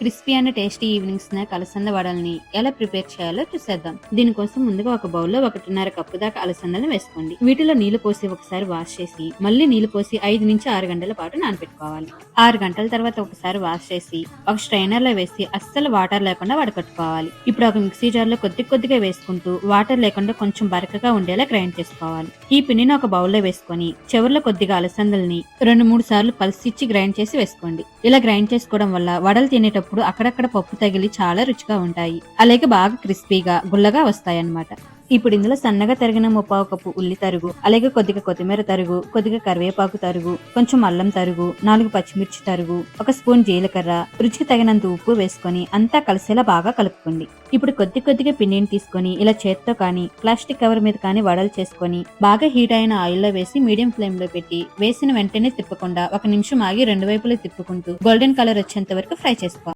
Crispy and tasty evening snack అలసంద వడల్ని ఎలా ప్రిపేర్ చేయాలో చూసేద్దాం. దీనికోసం ముందుగా ఒక బౌల్లో ఒకటిన్నర కప్పు దాకా అలసందలను వేసుకోండి. వీటిలో నీళ్ళు పోసి ఒకసారి వాష్ చేసి మళ్ళీ నీళ్ళు పోసి ఐదు నుంచి ఆరు గంటల పాటు నానబెట్టుకోవాలి. ఆరు గంటల తర్వాత ఒకసారి వాష్ చేసి ఒక స్ట్రైనర్లో వేసి అస్సలు వాటర్ లేకుండా వడకట్టుకోవాలి. ఇప్పుడు ఒక మిక్సీ జార్లో కొద్ది కొద్దిగా వేసుకుంటూ వాటర్ లేకుండా కొంచెం బరకగా ఉండేలా గ్రైండ్ చేసుకోవాలి. ఈ పిండిని ఒక బౌల్లో వేసుకొని చివర్లో కొద్దిగా అలసందల్ని రెండు మూడు సార్లు పలిసిచ్చి గ్రైండ్ చేసి వేసుకోండి. ఇలా గ్రైండ్ చేసుకోవడం వల్ల వడలు తినేటప్పుడు అక్కడక్కడ పప్పు తగిలి చాలా రుచిగా ఉంటాయి. అలాగే బాగా క్రిస్పీగా గుల్లగా వస్తాయన్నమాట. ఇప్పుడు ఇందులో సన్నగా తరిగిన ముప్పావు కప్పు ఉల్లి తరుగు అలాగే కొద్దిగా కొత్తిమీర తరుగు కొద్దిగా కరివేపాకు తరుగు కొంచెం అల్లం తరుగు నాలుగు పచ్చిమిర్చి తరుగు ఒక స్పూన్ జీలకర్ర రుచికి తగినంత ఉప్పు వేసుకొని అంతా కలిసేలా బాగా కలుపుకోండి. ఇప్పుడు కొద్ది కొద్దిగా పిండిని తీసుకొని ఇలా చేత్తో కానీ ప్లాస్టిక్ కవర్ మీద కానీ వడలు చేసుకొని బాగా హీట్ అయిన ఆయిల్లో వేసి మీడియం ఫ్లేమ్లో పెట్టి వేసిన వెంటనే తిప్పకుండా ఒక నిమిషం ఆగి రెండు వైపులా తిప్పుకుంటూ గోల్డెన్ కలర్ వచ్చేంత వరకు ఫ్రై చేసుకోవాలి.